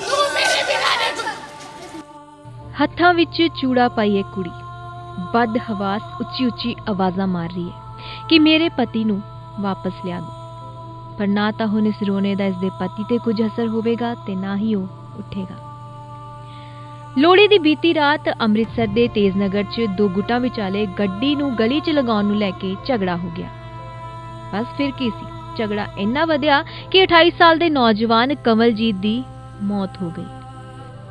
ਤੂੰ ਮੇਰੇ ਬਿਨਾਂ ਨਹੀਂ ਹੱਥਾਂ ਵਿੱਚ ਚੂੜਾ ਪਾਈ ਇੱਕ ਕੁੜੀ। ਬਦ ਹਵਾਸ ਉੱਚੀ ਉੱਚੀ ਆਵਾਜ਼ਾਂ ਮਾਰ ਰਹੀ ਹੈ ਕਿ ਮੇਰੇ ਪਤੀ ਨੂੰ ਵਾਪਸ ਲਿਆ ਦਿਓ ਪਰ ਨਾ ਤਾਂ ਹੁਣ ਇਸ ਰੋਣੇ ਦਾ ਇਸ ਦੇ ਪਤੀ ਤੇ ਕੁਝ ਅਸਰ ਹੋਵੇਗਾ ਤੇ ਨਾ ਹੀ ਉਹ ਉੱਠੇਗਾ। ਲੋਹੜੀ ਦੀ ਬੀਤੀ ਰਾਤ ਅੰਮ੍ਰਿਤਸਰ ਦੇ ਤੇਜ਼ਨਗਰ 'ਚ ਦੋ ਗੁੱਟਾਂ ਵਿਚਾਲੇ ਗੱਡੀ ਨੂੰ ਗਲੀ 'ਚ ਲਗਾਉਣ ਨੂੰ ਲੈ ਕੇ ਝਗੜਾ ਹੋ ਗਿਆ। ਬਸ ਫਿਰ ਕੀ ਸੀ? ਝਗੜਾ ਇੰਨਾ ਵਧਿਆ ਕਿ 28 ਸਾਲ ਦੇ ਨੌਜਵਾਨ ਕਮਲਜੀਤ ਦੀ ਮੌਤ ਹੋ ਗਈ।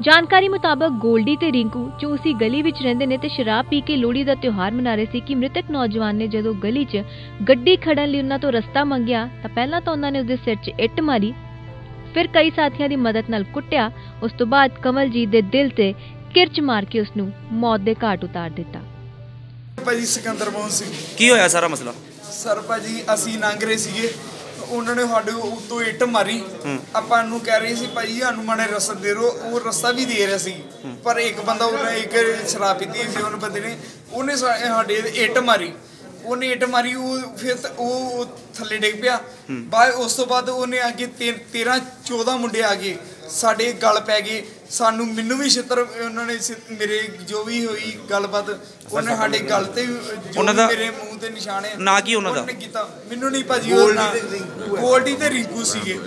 ਜਾਣਕਾਰੀ ਮੁਤਾਬਕ ਗੋਲਡੀ ਤੇ ਰਿੰਕੂ ਜੋ ਉਸੇ ਗਲੀ ਵਿੱਚ ਰਹਿੰਦੇ ਨੇ ਤੇ ਸ਼ਰਾਬ ਪੀ ਕੇ ਲੋਹੜੀ ਦਾ ਤਿਉਹਾਰ ਮਨਾ ਰਹੇ ਸੀ ਕਿ ਮ੍ਰਿਤਕ ਨੌਜਵਾਨ ਨੇ ਜਦੋਂ ਗਲੀ 'ਚ ਗੱਡੀ ਖੜਨ ਲਈ ਉਹਨਾਂ ਤੋਂ ਰਸਤਾ ਮੰਗਿਆ ਤਾਂ ਪਹਿਲਾਂ ਤਾਂ ਉਹਨਾਂ ਨੇ ਉਸਦੇ ਸਿਰ 'ਚ ਇੱਟ ਮਾਰੀ ਫਿਰ ਕਈ ਸਾਥੀਆਂ ਦੀ ਮਦਦ ਨਾਲ ਕੁੱਟਿਆ ਉਸ ਤੋਂ ਬਾਅਦ ਕਮਲਜੀਤ ਦੇ ਦਿਲ ਤੇ ਕਿਰਚ ਮਾਰ ਕੇ ਉਸ ਨੂੰ ਮੌਤ ਦੇ ਘਾਟ ਉਤਾਰ ਦਿੱਤਾ। ਭਾਜੀ ਸਿਕੰਦਰ ਮੋਹਨ ਸਿੰਘ। ਕੀ ਹੋਇਆ ਸਾਰਾ ਮਸਲਾ? ਸਰ ਭਾਜੀ ਅਸੀਂ ਲੰਘ ਰਹੇ ਸੀਗੇ। ਉਹਨਾਂ ਨੇ ਸਾਡੇ ਉੱਤੋਂ ਇੱਟ ਮਾਰੀ। ਆਪਾਂ ਨੂੰ ਕਹਿ ਰਹੇ ਸੀ ਭਾਜੀ ਸਾਨੂੰ ਮਾੜੇ ਰਸਤਾ ਦੇ ਰੋ ਉਹ ਰਸਤਾ ਵੀ ਦੇ ਰਿਹਾ ਸੀ। ਪਰ ਇੱਕ ਬੰਦਾ ਉਹਨੇ ਇੱਕ ਸ਼ਰਾਬ ਪੀਤੀ ਸੀ ਉਹਨੇ ਬੰਦੇ ਨੇ ਉਹਨੇ ਸਾਡੇ ਇੱਟ ਮਾਰੀ। ਉਹਨੇ ਇੱਟ ਮਾਰੀ ਉਹ ਫਿਰ ਉਹ ਥੱਲੇ ਡਿੱਗ ਪਿਆ। ਬਾਅਦ ਉਸ ਤੋਂ ਬਾਅਦ ਉਹਨੇ ਆ ਕੇ 13 14 ਮੁੰਡੇ ਆ ਗਏ। ਸਾਡੇ ਗਲ ਪੈ ਗਏ ਸਾਨੂੰ ਮੈਨੂੰ ਵੀ ਛਿੱਤਰ ਉਹਨਾਂ ਨੇ ਛਿ- ਮੇਰੇ ਜੋ ਵੀ ਹੋਈ ਗੱਲਬਾਤ ਉਹਨੇ ਸਾਡੇ ਗਲ ਤੇ ਵੀ ਜੋ ਉਹਨਾਂ ਵੀ ਦਾ- ਮੇਰੇ ਮੂੰਹ ਤੇ ਨਿਸ਼ਾਨ ਹੈ ਨਾਂ ਕੀ ਉਹਨਾਂ ਦਾ? ਉਹਨੇ ਕੀਤਾ। ਮੈਨੂੰ ਨਹੀਂ ਭਾਜੀ ਉਹ ਨਾਂ। ਗੋਲਡੀ ਤੇ ਰਿੰਕੂ ਸੀਗੇ।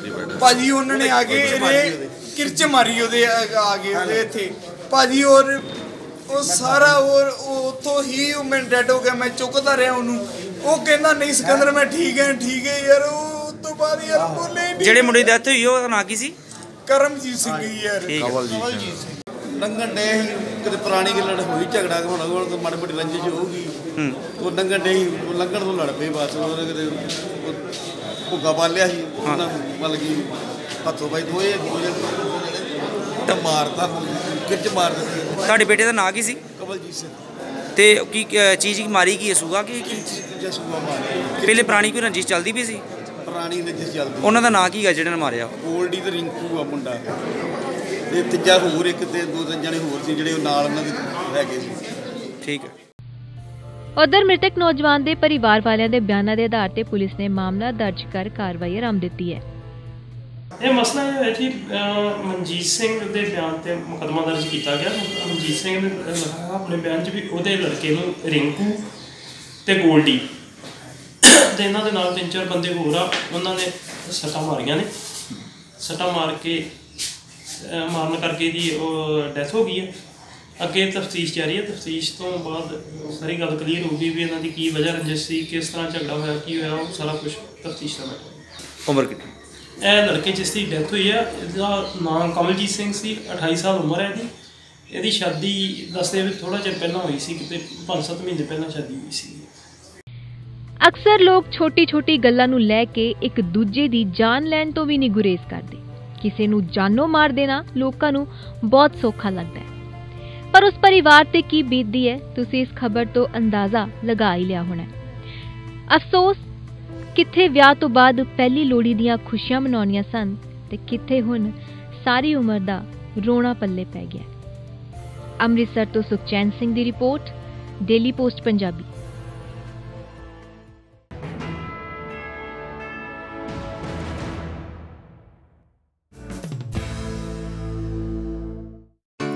ਭਾਜੀ ਉਹਨਾਂ ਨੇ ਆ ਕੇ ਇਹਦੇ ਕਿਰਚ ਮਾਰੀ ਉਹਦੇ ਆ ਆ ਗਏ ਉਹਦੇ ਇੱਥੇ। ਭਾਜੀ ਔਰ ਉਹ ਸਾਰਾ ਔਰ ਉਹ ਉੱਥੋਂ ਹੀ ਉਹ ਮੈਂ ਡੈਡ ਹੋ ਗਿਆ ਮੈਂ ਚੁੱਕਦਾ ਰਿਹਾ ਉਹਨੂੰ। ਉਹ ਕਹਿੰਦਾ ਨਹੀਂ ਸਿਕੰਦਰ ਮੈਂ ਠੀਕ ਹੈ ਠੀਕ ਹੈ ਯਾਰ ਉਹ ਤੋਂ ਬਾਅਦ ਯਾਰ ਬੋਲੇ ਨਹੀਂ ਜਿਹੜੇ ਮੁੰਡੇ ਦੀ ਡੈਥ ਹੋਈ ਉਹਦਾ ਨਾਂ ਕੀ ਸੀ? ਕਰਮਜੀਤ ਸਿੰਘ ਹੀ ਯਾਰ ਠੀਕ ਹੈ। ਲੰਘਣ ਡੇ ਕਿਤੇ ਪੁਰਾਣੀ ਗੱਲ ਹੋਈ ਝਗੜਾ ਹੁਣ ਹੁਣ ਤਾਂ ਮਾੜੀ ਮੋਟੀ ਰੰਜਿਸ਼ ਹੋਊਗੀ ਹੂੰ। ਉਹ ਲੰਘਣ ਡੇ ਉਹ ਲੰਘਣ ਤੋਂ ਲੜ ਪਏ ਬਸ ਉਹਨੇ ਕਿਤੇ ਉਹ ਭੁੱਗਾ ਪਾ ਲਿਆ ਸੀ ਉਹਨਾਂ ਮਤਲਬ ਕਿ ਹੱਥੋਂ ਬਾਈ ਦੋਏ ਦੋਏ ਤਾਂ ਮਾਰਤਾ ਕਿਰਚ ਮਾਰ ਦਿੱਤੀ। ਤੁਹਾਡੇ ਬੇਟੇ ਦਾ ਨਾਂ ਕੀ ਸੀ? ਕਬਲਜੀਤ ਸਿੰਘ। ਤੇ ਕੀ ਚੀਜ਼ ਕੀ ਮਾਰੀ ਕੀ ਹੈ ਸੂਗਾ ਕਿ ਕੀ? ਜਸੂਆ ਮਾਰ ਪਹਿਲੇ ਪੁਰਾਣੀ ਕੋਈ ਰੰਜਿਸ਼ ਚੱਲਦੀ ਵੀ ਸੀ? ਪੁਰਾਣੀ ਰੰਜਿਸ਼ ਚੱਲਦੀ ਉਹਨਾਂ ਦਾ ਨਾਂ ਕੀ ਹੈ ਜਿਹੜੇ ਨੇ ਮਾਰਿਆ? ਗੋਲਡੀ ਤੇ ਰਿੰਕੂ ਆ ਮੁੰਡਾ। ਤੇ ਤੀਜਾ ਹੋਰ ਇੱਕ ਤੇ ਦੋ ਤਿੰਨ ਜਣੇ ਹੋਰ ਸੀ ਜਿਹੜੇ ਉਹ ਨਾਲ ਉਹਨਾਂ ਦੇ ਹੈਗੇ ਸੀ। ਠੀਕ ਹੈ। ਉਧਰ ਮ੍ਰਿਤਕ ਨੌਜਵਾਨ ਦੇ ਪਰਿਵਾਰ ਵਾਲਿਆਂ ਦੇ ਬਿਆਨਾਂ ਦੇ ਆਧਾਰ ਤੇ ਪੁਲਿਸ ਨੇ ਮਾਮਲਾ ਦਰਜ ਕਰ ਕਾਰਵਾਈ ਆਰੰਭ ਦਿੱਤੀ ਹੈ। ਇਹ ਮਸਲਾ ਇਹ ਹੈ ਕਿ ਮਨਜੀਤ ਸਿੰਘ ਦੇ ਬਿਆਨ ਤੇ ਮੁਕੱਦਮਾ ਦਰਜ ਕੀਤਾ ਗਿਆ। ਮਨਜੀਤ ਸਿੰਘ ਨੇ ਆਪਣੇ ਬਿਆਨ 'ਚ ਵੀ ਉਹਦੇ ਲੜਕੇ ਨੂੰ ਰਿੰਕੂ ਤੇ ਗੋਲਡੀ ਤੇ ਇਹਨਾਂ ਦੇ ਨਾਲ ਤਿੰਨ ਚਾਰ ਬੰਦੇ ਹੋਰ ਆ ਉਹਨਾਂ ਨੇ ਸੱਟਾਂ ਮਾਰੀਆਂ ਨੇ। ਸੱਟਾਂ ਮਾਰ ਕੇ ਮਾਰਨ ਕਰਕੇ ਦੀ ਉਹ ਡੈਥ ਹੋ ਗਈ ਹੈ। ਅੱਗੇ ਤਫਤੀਸ਼ ਜਾਰੀ ਹੈ। ਤਫਤੀਸ਼ ਤੋਂ ਬਾਅਦ ਸਾਰੀ ਗੱਲ ਕਲੀਅਰ ਹੋਊਗੀ ਵੀ ਇਹਨਾਂ ਦੀ ਕੀ ਵਜ੍ਹਾ ਰੰਜਿਸ਼ ਸੀ ਕਿਸ ਤਰ੍ਹਾਂ ਝਗੜਾ ਹੋਇਆ ਕੀ ਹੋਇਆ ਉਹ ਸਾਰਾ ਕੁਝ ਤਫਤੀਸ਼ ਦਾ ਮੈਟਰ ਉਮਰ ਕਿੰਨੀ? ਇਹ ਲੜਕੇ ਜਿਸ ਦੀ ਡੈਥ ਹੋਈ ਹੈ ਇਹਦਾ ਨਾਮ ਕਮਲਜੀਤ ਸਿੰਘ ਸੀ 28 ਸਾਲ ਉਮਰ ਹੈ ਇਹਦੀ। ਇਹਦੀ ਸ਼ਾਦੀ ਦੱਸਦੇ ਵੀ ਥੋੜਾ ਚਿਰ ਪਹਿਲਾਂ ਹੋਈ ਸੀ ਕਿਤੇ 5-7 ਮਹੀਨੇ ਪਹਿਲਾਂ ਸ਼ਾਦੀ ਹੋਈ ਸੀ। ਅਕਸਰ ਲੋਕ ਛੋਟੀ-ਛੋਟੀ ਗੱਲਾਂ ਨੂੰ ਲੈ ਕੇ ਇੱਕ ਦੂਜੇ ਦੀ ਜਾਨ ਲੈਣ ਤੋਂ ਵੀ ਨਹੀਂ ਗੁਰੇਜ਼ ਕਰਦੇ। ਕਿਸੇ ਨੂੰ ਜਾਨੋਂ ਮਾਰ ਦੇਣਾ ਲੋਕਾਂ ਨੂੰ ਬਹੁਤ ਸੌਖਾ ਲੱਗਦਾ ਹੈ। ਪਰ ਉਸ ਪਰਿਵਾਰ ਤੇ ਕੀ ਬੀਤਦੀ ਹੈ, ਤੁਸੀਂ ਇਸ ਖਬਰ ਤੋਂ ਅੰਦਾਜ਼ਾ ਲਗਾ ਹੀ ਲਿਆ ਹੋਣਾ ਅਫਸੋਸ, ਕਿੱਥੇ ਵਿਆਹ ਤੋਂ ਬਾਅਦ ਪਹਿਲੀ ਲੋਹੜੀ ਦੀਆਂ ਖੁਸ਼ੀਆਂ ਮਨਾਉਣੀਆਂ ਸਨ ਤੇ ਕਿੱਥੇ ਹੁਣ ਸਾਰੀ ਉਮਰ ਦਾ ਰੋਣਾ ਪੱਲੇ ਪੈ ਗਿਆ ਅੰਮ੍ਰਿਤਸਰ ਤੋਂ ਸੁਖਚੈਨ ਸਿੰਘ ਦੀ ਰਿਪੋਰਟ, ਡੇਲੀ ਪੋਸਟ ਪੰਜਾਬੀ।